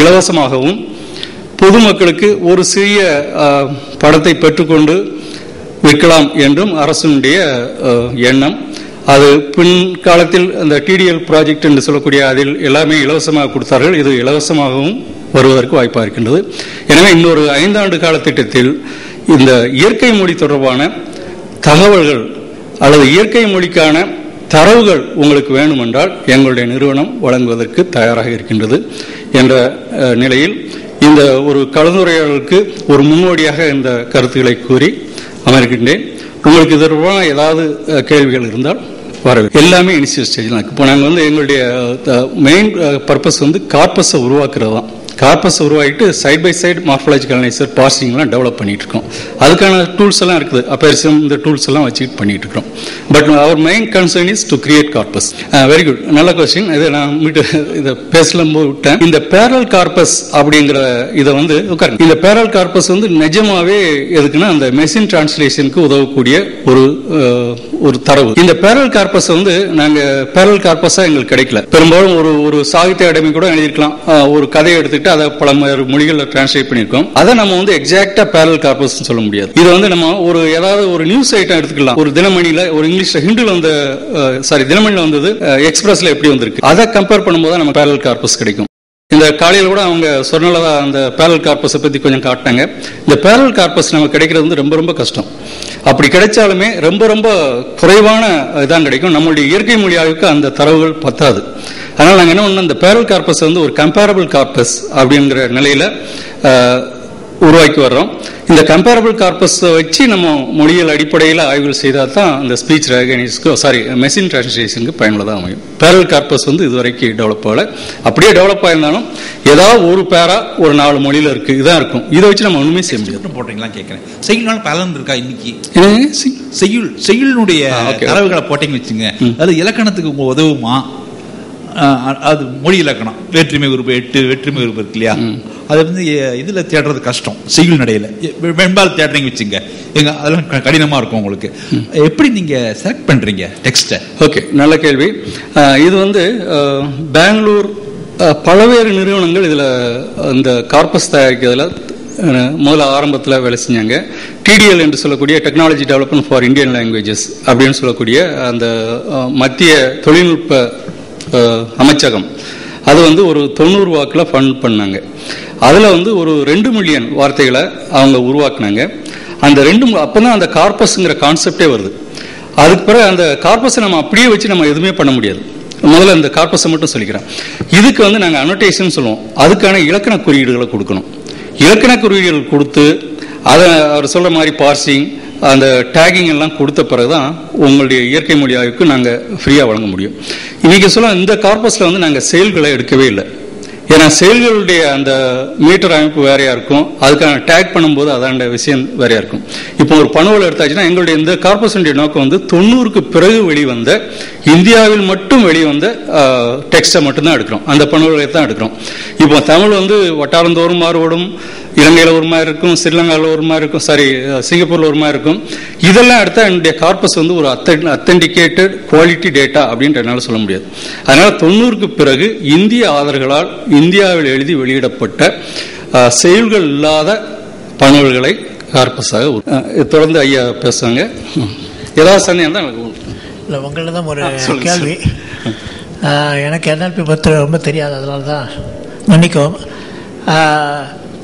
இலவசமாகவும் பொதுமக்களுக்கு ஒரு சிறிய படத்தை பெற்றுக்கொண்டு விற்கலாம் என்றும் அரசினுடைய எண்ணம். அது பின்காலத்தில் அந்த டிடிஎல் ப்ராஜெக்ட் என்று சொல்லக்கூடிய அதில் எல்லாமே இலவசமாக கொடுத்தார்கள். இது இலவசமாகவும் வருவதற்கு வாய்ப்பாக இருக்கின்றது. எனவே இன்னொரு ஐந்தாண்டு கால திட்டத்தில் இந்த இயற்கை மொழி தொடர்பான தகவல்கள் அல்லது இயற்கை மொழிக்கான தரவுகள் உங்களுக்கு வேண்டுமென்றால் எங்களுடைய நிறுவனம் வழங்குவதற்கு தயாராக இருக்கின்றது. என்ற நிலையில் இந்த ஒரு கலந்துரையாடலுக்கு ஒரு முன்னோடியாக இந்த கருத்துக்களை கூறி அமர்கின்றேன். உங்களுக்கு தொடர்பான ஏதாவது கேள்விகள் இருந்தால் வரவே எல்லாமே இனிஷியல் ஸ்டேஜில் தான். இப்போ நாங்கள் வந்து எங்களுடைய மெயின் பர்பஸ் வந்து கார்பஸை உருவாக்குறது தான் corpus உருவாகிட்டு side by side morphological analyser பார்சிங்லாம் develop பண்ணிட்டு அதுக்கான டூல்ஸ் எல்லாம் இருக்குது. அப்பேரிசம் இந்த டூல்ஸ் எல்லாம் வச்சுட்டு பண்ணிகிட்ருக்கோம் but our main concern is to create corpus very good நல்ல கொஸ்டின் இதை நான் மீட்டு இதை பேசலாம் போது விட்டேன் இந்த பேரல் கார்பஸ் அப்படிங்கிற இதை வந்து உட்காருங்க. இந்த பேரல் கார்பஸ் வந்து நிஜமாவே எதுக்குன்னா அந்த மெஷின் டிரான்ஸ்லேஷனுக்கு உதவக்கூடிய ஒரு uh, ஒரு தரவு. இந்த பேரல் கார்பஸ் வந்து நாங்க பேரல் கார்பஸா எங்களுக்கு கிடைக்கல. பெரும்பாலும் ஒரு ஒரு சாகித்ய அகாடமி கூட எழுதியிருக்கலாம். ஒரு கதையை எடுத்துக்கிட்டு அதை பல மொழிகளில் டிரான்ஸ்லேட் பண்ணியிருக்கோம். அதை நம்ம வந்து எக்ஸாக்டா பேரல் கார்பஸ் சொல்ல முடியாது. இது வந்து நம்ம ஒரு ஏதாவது ஒரு நியூஸ் ஐட்டம் எடுத்துக்கலாம். ஒரு தினமணியில ஒரு இங்கிலீஷ்ல ஹிந்துல வந்த சாரி தினமணியில வந்தது எக்ஸ்பிரஸ்ல எப்படி வந்திருக்கு. அதை கம்பேர் பண்ணும்போது நம்ம பேரல் கார்பஸ் கிடைக்கும். இந்த காலையில் கூட அவங்க சொன்னதான் அந்த பேரல் கார்பஸை பற்றி கொஞ்சம் காட்டினாங்க. இந்த பேரல் கார்பஸ் நமக்கு கிடைக்கிறது வந்து ரொம்ப ரொம்ப கஷ்டம். அப்படி கிடைச்சாலுமே ரொம்ப ரொம்ப குறைவான இதான் கிடைக்கும். நம்மளுடைய இயற்கை மொழியாவுக்கு அந்த தரவுகள் பத்தாது. அதனால் நாங்கள் என்ன பண்ணோம் இந்த பேரல் கார்பஸ் வந்து ஒரு கம்பேரபிள் கார்பஸ் அப்படிங்கிற நிலையில் உருவாக்கி வர்றோம் இந்த கம்பேரபிள் கார்பஸை வச்சு நம்ம மொழியியல் அடிப்படையில் ஆய்வுகள் செய்தால் தான் அந்த ஸ்பீச் ரெகனைஸ்க்கு சாரி மெஷின் டிரான்ஸ்லேஷனுக்கு பயனுள்ளதாக அமையும். பேரல் கார்பஸ் வந்து இதுவரைக்கும் டெவலப் ஆகல. அப்படியே டெவலப் ஆயிருந்தாலும் ஏதாவது ஒரு பேரா ஒரு நாலு மொழியில இருக்கு இதான் இருக்கும். இதை வச்சு நம்ம ஒண்ணுமே செய்ய முடியாது. மட்டும் போடுறீங்களா கேட்கறேன் செய்யுள்னால பலன் இருக்கா இன்னைக்கு செய்யுள் okay. தரவுகளை போட்டீங்கன்னு வச்சுங்க அது இலக்கணத்துக்கு உங்க உதவுமா? அது மொழி இலக்கணம். வேற்றுமை உறுப்பு எட்டு வேற்றுமை உறுப்பு இருக்கு இல்லையா? அது வந்து இதில் தேடுறது கஷ்டம் செய்யுள் நடையில். வெண்பால் தேடுறீங்க வச்சுங்க. எங்க அதெல்லாம் க- இருக்கும் உங்களுக்கு. எப்படி நீங்கள் செலக்ட் பண்ணுறீங்க டெக்ஸ்ட்டை ஓகே நல்ல கேள்வி. இது வந்து பெங்களூர் பல்வேறு நிறுவனங்கள் இதில் இந்த கார்பஸ் தயாரிக்கிறதுல முதல்ல ஆரம்பத்தில் வேலை செஞ்சாங்க. டிடிஎல் என்று சொல்லக்கூடிய technology development for Indian languages அப்படின்னு சொல்லக்கூடிய அந்த மத்திய தொழில்நுட்ப அமைச்சகம். அது வந்து ஒரு தொண்ணூறு வாக்கில் ஃபண்ட் பண்ணாங்க. அதில் வந்து ஒரு ரெண்டு மில்லியன் வார்த்தைகளை அவங்க உருவாக்குனாங்க. அந்த ரெண்டு அப்போ தான் அந்த கார்பஸ்ங்கிற கான்செப்டே வருது. அதுக்கு பிறகு அந்த கார்பஸை நம்ம அப்படியே வச்சு நம்ம எதுவுமே பண்ண முடியாது. முதல்ல இந்த கார்பஸை மட்டும் சொல்லிக்கிறேன். இதுக்கு வந்து நாங்கள் அனோட்டேஷன் சொல்லுவோம். அதுக்கான இலக்கண குறியீடுகளை கொடுக்கணும். இலக்கண குறியீடுகள் கொடுத்து அதை அவர் சொல்கிற மாதிரி பார்சிங் அந்த டேகிங் எல்லாம் கொடுத்த பிறகு தான் உங்களுடைய இயற்கை மொழி ஆய்வுக்கு நாங்கள் ஃப்ரீயாக வழங்க முடியும். இன்றைக்கி சொல்ல இந்த கார்பஸில் வந்து நாங்கள் செயல்களை எடுக்கவே இல்லை. ஏன்னா செயல்களுடைய அந்த மீட்டர் அமைப்பு வேறையாக இருக்கும். அதுக்கான டேக் பண்ணும்போது அதான விஷயம் வேறையாக இருக்கும். இப்போ ஒரு பணுவல் எடுத்தாச்சுன்னா எங்களுடைய இந்த கார்பரேஷனுடைய நோக்கம் வந்து தொண்ணூறுக்கு பிறகு வெளிவந்த இந்தியாவில் மட்டும் வெளிவந்த டெக்ஸ்டை மட்டும்தான் எடுக்கிறோம். அந்த பணுவலை தான் எடுக்கிறோம். இப்போ தமிழ் வந்து வட்டாரந்தோறும் மாறுபடும். இலங்கையில் ஒரு மாதிரி இருக்கும் ஸ்ரீலங்காவில் ஒரு மாதிரி இருக்கும் சாரி சிங்கப்பூரில் ஒரு மாதிரி இருக்கும். இதெல்லாம் எடுத்தா என்னுடைய கார்பஸ் வந்து ஒரு அத்தன்டிகேட்டட் குவாலிட்டி டேட்டா அப்படின்ற என்னால் சொல்ல முடியாது. அதனால தொண்ணூறுக்கு பிறகு இந்திய ஆதர்களால் இந்தியாவில் எழுதி வெளியிடப்பட்ட செயல்கள் இல்லாத பணுவல்களை கார்பஸாக தொடர்ந்து ஐயா பேசுவாங்க. ஏதாவது சந்தேகம் தான் எனக்கு இல்லை உங்களிடம் ஒரு ஆ, சொல்லுங்க, கேள்வி. எனக்கு என்எல்பி பற்றி ரொம்ப தெரியாது அதனால தான் மன்னிக்கவும்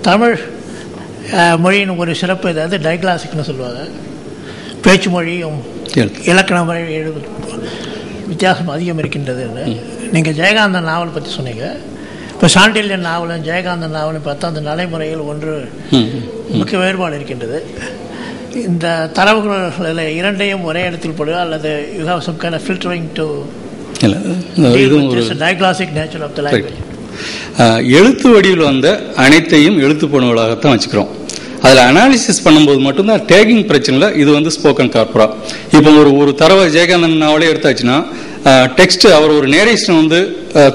தமிழ் மொழியின் ஒரு சிறப்பு இதாவது டைக்ளாசிக்னு சொல்லுவாங்க. பேச்சு மொழியும். இலக்கண முறை எழுது வித்தியாசம் அதிகம் இருக்கின்றது நீங்கள் ஜெயகாந்தன் நாவல் பற்றி சொன்னீங்க. இப்போ சாண்டில்யன் நாவலும் ஜெயகாந்தன் நாவலும் பார்த்தா அந்த நடைமுறையில் ஒன்று. முக்கிய வேறுபாடு இருக்கின்றது. இந்த தரவுகள் இரண்டையும் ஒரே இடத்தில் போடுക அல்லது you have some kind filtering to diglossic nature of the language எழுத்து வடிவில் வந்த அனைத்தையும் எழுத்து பணுவலாகத்தான் வச்சுக்கிறோம். அதில் அனாலிசிஸ் பண்ணும்போது மட்டும்தான் டேகிங் பிரச்சனையில் இது வந்து ஸ்போக்கன் கார்பரா இப்போ ஒரு ஒரு தரவை ஜெயகாந்தன் நாவலே எடுத்தாச்சுன்னா டெக்ஸ்ட் அவர் ஒரு நேரேஷன் வந்து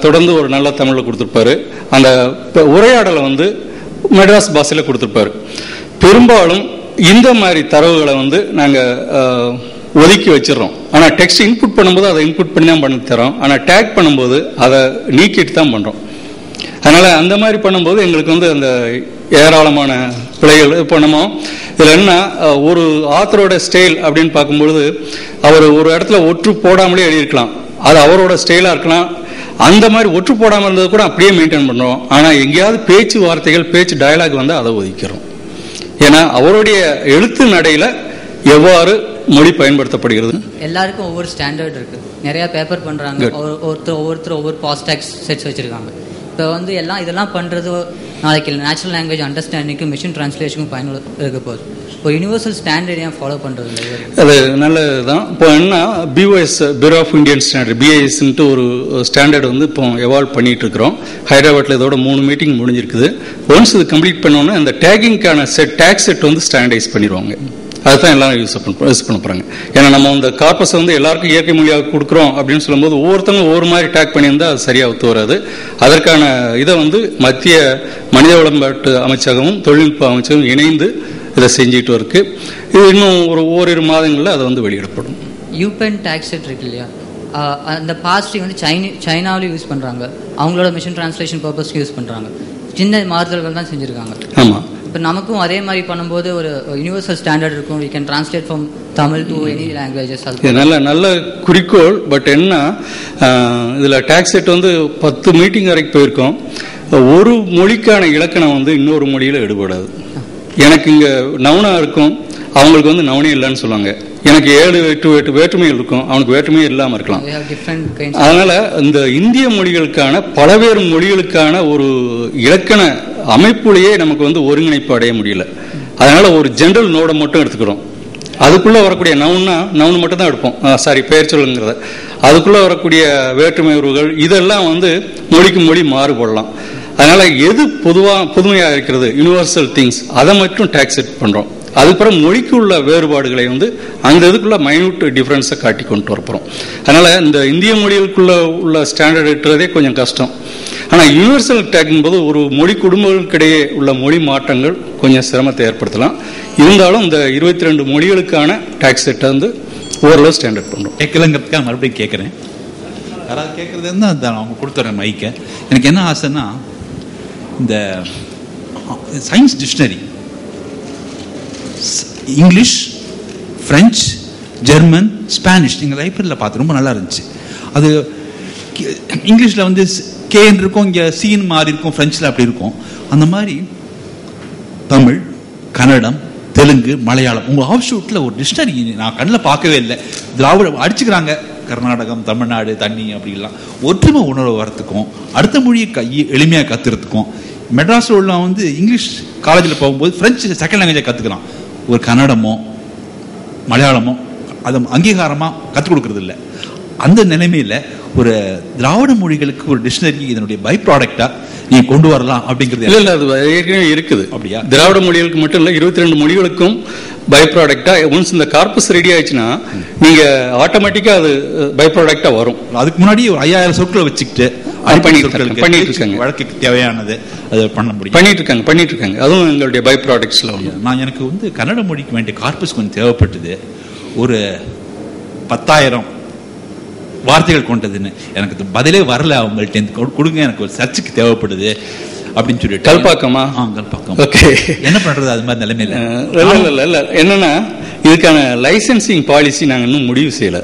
தொடர்ந்து ஒரு நல்ல தமிழில் கொடுத்துருப்பாரு. அந்த உரையாடலை வந்து மெட்ராஸ் பாஷையில் கொடுத்துருப்பாரு. பெரும்பாலும் இந்த மாதிரி தரவுகளை வந்து நாங்கள் ஒதுக்கி வச்சிடுறோம். ஆனால் டெக்ஸ்ட் இன்புட் பண்ணும்போது அதை இன்புட் பண்ணி தான் பண்ணி தரோம். ஆனால் டேக் பண்ணும்போது அதை நீக்கிட்டு தான் பண்ணுறோம் அதனால அந்த மாதிரி பண்ணும்போது எங்களுக்கு வந்து அந்த ஏராளமான பிழைகள் நம்ம இதில் என்ன ஒரு ஆத்தரோட ஸ்டைல் அப்படின்னு பார்க்கும்பொழுது அவர் ஒரு இடத்துல ஒற்று போடாமலே எழுதியிருக்கலாம். அது அவரோட ஸ்டைலாக இருக்கலாம். அந்த மாதிரி ஒற்று போடாமல் இருந்தது கூட அப்படியே மெயின்டைன் பண்ணுறோம் ஆனால் எங்கேயாவது பேச்சு வார்த்தைகள் பேச்சு டயலாக் வந்து அதை ஒதுக்கிறோம். ஏன்னா அவருடைய எழுத்து நடையில எவ்வாறு மொழி பயன்படுத்தப்படுகிறது? எல்லாருக்கும் ஒவ்வொரு ஸ்டாண்டர்ட் இருக்கு. நிறைய பேப்பர். ஒரு- ஒருத்தர் ஒவ்வொருத்தர் ஒவ்வொரு பாஸ்டாக்ஸ் செட்ஸ் வச்சிருக்காங்க. இப்போ வந்து எல்லாம் இதெல்லாம் பண்ணுறது நாளைக்கு நேச்சுரல் லாங்குவேஜ் அண்டர்ஸ்டாண்டிங்க்கும் மிஷின் ட்ரான்ஸ்லேஷனுக்கும் பயனுள்ள இருக்க போகுது. இப்போ யூனிவர்சல் ஸ்டாண்டர்ட் ஏன் ஃபாலோ பண்ணுறது இல்லை அது நல்லது தான் இப்போ என்ன POS bureau of Indian standard பிஐஎஸ்ன்ட்டு ஒரு ஸ்டாண்டர்ட் வந்து இப்போ எவால்வ் பண்ணிட்டு இருக்கிறோம் ஹைதராபாத்தில் இதோட மூணு மீட்டிங் முடிஞ்சிருக்குது. ஒன்ஸ் இது கம்ப்ளீட் பண்ணோன்னா அந்த டேகிங்க்கான செட் டேக் செட் வந்து ஸ்டாண்டர்டைஸ் பண்ணிடுவாங்க. அதுதான் எல்லாரும் யூஸ் பண்ண யூஸ் பண்ண போறாங்க. ஏன்னா நம்ம இந்த கார்பஸ் வந்து எல்லாருக்கும் இயற்கை மொழியாக கொடுக்குறோம் அப்படின்னு சொல்லும்போது ஒவ்வொருத்தவங்க ஒவ்வொரு மாதிரி டேக் பண்ணியிருந்தா அது சரியா ஒத்து வராது. அதற்கான இதை வந்து மத்திய மனித வளம்பாட்டு அமைச்சகமும் தொழில்நுட்ப அமைச்சகமும் இணைந்து இதை செஞ்சுட்டு இருக்கு. இது இன்னும் ஒரு ஓரிரு மாதங்களில் அது வந்து வெளியிடப்படும். யூபென் டேக்ஸ் இருக்கு இல்லையா? அந்த பாஸ்ட்ரி வந்து சைனி சைனாவிலும் யூஸ் பண்றாங்க. அவங்களோட மிஷின் டிரான்ஸ்லேஷன் பர்பஸ்க்கு யூஸ் பண்றாங்க. சின்ன மாறுதல்கள் தான் செஞ்சிருக்காங்க. ஆமா. இப்போ நமக்கும் அதே மாதிரி பண்ணும்போது ஒரு யூனிவர்சல் ஸ்டாண்டர்ட் இருக்கும். We can translate from Tamil to any languages நல்ல நல்ல குறிக்கோள் பட் என்ன இதுல டாக்ஸ் செட் வந்து பத்து மீட்டிங் வரைக்கும் போயிருக்கோம். ஒரு மொழிக்கான இலக்கணம் வந்து இன்னொரு மொழியில எடுபடாது. எனக்கு இங்க நவுனா இருக்கும் அவங்களுக்கு வந்து நவுனே இல்லைன்னு சொல்லுவாங்க. எனக்கு ஏழு எட்டு எட்டு வேற்றுமைகள் இருக்கும் அவனுக்கு வேற்றுமையே இல்லாம இருக்கலாம். அதனால இந்த இந்திய மொழிகளுக்கான பலவேறு மொழிகளுக்கான ஒரு இலக்கண அமைப்புலேயே நமக்கு வந்து ஒருங்கிணைப்பு அடைய முடியல. அதனால ஒரு ஜென்ரல் நோடை மட்டும் எடுத்துக்கிறோம். அதுக்குள்ள வரக்கூடிய நவுன்னா நவுன் மட்டும் தான் எடுப்போம் சாரி பெயர் சொல்லுங்கிறத. அதுக்குள்ள வரக்கூடிய வேற்றுமை உறவுகள் இதெல்லாம் வந்து மொழிக்கு மொழி மாறுபடலாம். அதனால எது பொதுவா புதுமையாக இருக்கிறது யுனிவர்சல் திங்ஸ் அதை மட்டும் டாக்ஸ் செட் பண்றோம். அதுக்கப்புறம் மொழிக்கு உள்ள வேறுபாடுகளை வந்து அந்த இதுக்குள்ள மைனூட் டிஃப்ரென்ஸை காட்டி கொண்டு வரப்போகிறோம் அதனால் இந்த இந்திய மொழிகளுக்குள்ள உள்ள ஸ்டாண்டர்ட் எட்டுறதே கொஞ்சம் கஷ்டம். ஆனால் யூனிவர்சல் டேக்கின் போது ஒரு மொழி குடும்பங்களுக்கிடையே உள்ள மொழி மாற்றங்கள் கொஞ்சம் சிரமத்தை ஏற்படுத்தலாம். இருந்தாலும் இந்த இருபத்தி ரெண்டு மொழிகளுக்கான டேக்ஸ் செட்டை வந்து ஓரளவு ஸ்டாண்டர்ட் பண்ணுறோம் கேட்கலங்கிறதுக்காக மறுபடியும் கேட்குறேன் யாராவது கேட்குறது இருந்தால் அந்த அவங்க கொடுத்துட்றேன் மைக்கை எனக்கு என்ன ஆசைன்னா இந்த science dictionary English French German Spanish எங்கள் லைப்ரரியில் பார்த்து ரொம்ப நல்லா இருந்துச்சு. அது இங்கிலீஷில் வந்து கேன்னு இருக்கும் இங்கே சீன் மாறி இருக்கும் ஃப்ரெஞ்சில் அப்படி இருக்கும். அந்த மாதிரி தமிழ் கன்னடம் தெலுங்கு மலையாளம் உங்க ஆஃப் ஷூட்டில் ஒரு டிக்ஷனரி நான் கண்ணில் பார்க்கவே இல்லை. திராவிட அடிச்சுக்கிறாங்க. கர்நாடகம் தமிழ்நாடு தண்ணி அப்படிலாம். ஒற்றுமை உணர்வு வரத்துக்கும் அடுத்த மொழியை க எளிமையாக கத்துறதுக்கும் மெட்ராஸில் உள்ள வந்து இங்கிலீஷ் காலேஜில் போகும்போது ஃப்ரெஞ்சு செகண்ட் லாங்குவேஜை கற்றுக்கலாம் ஒரு கன்னடமோ மலையாளமோ அது அங்கீகாரமாக கற்றுக் கொடுக்கறது இல்லை அந்த நிலைமையில ஒரு திராவிட மொழிகளுக்கு ஒரு டிக்ஷனரி இதனுடைய பை ப்ராடக்டா நீ கொண்டு வரலாம் அப்படிங்கிறது இல்ல இல்ல அது ஏற்கனவே இருக்குது. அப்படியா? திராவிட மொழிகளுக்கு மட்டும் இல்ல இருபத்தி ரெண்டு மொழிகளுக்கும் பை ப்ராடக்டா ஒன்ஸ் இந்த கார்பஸ் ரெடி ஆயிடுச்சுன்னா நீங்க ஆட்டோமேட்டிக்கா அது பை ப்ராடக்டா வரும். அதுக்கு முன்னாடி ஒரு ஐயாயிரம் சொற்களை வச்சுக்கிட்டு பண்ணிட்டு இருக்காங்க. வழக்குக்கு தேவையானது அதை பண்ண முடியும். பண்ணிட்டு இருக்காங்க பண்ணிட்டு இருக்காங்க. அதுவும் எங்களுடைய பை ப்ராடக்ட்ஸ்ல நான் எனக்கு வந்து கன்னட மொழிக்கு வேண்டிய கார்பஸ் கொஞ்சம் தேவைப்பட்டது. ஒரு பத்தாயிரம் வார்த்தைகள் கொண்டதுன்னு. எனக்கு பதிலே வரல அவங்கள்ட்ட. கொடுங்க எனக்கு ஒரு சர்ச்சுக்கு தேவைப்படுது அப்படின்னு சொல்லிட்டு. கல்பாக்கமா? ஆ கல்பாக்கம். ஓகே. என்ன பண்றது அது மாதிரி நிலைமையில? இல்ல இல்ல இல்ல என்னன்னா இதுக்கான லைசென்சிங் பாலிசி நாங்க இன்னும் முடிவு செய்யல.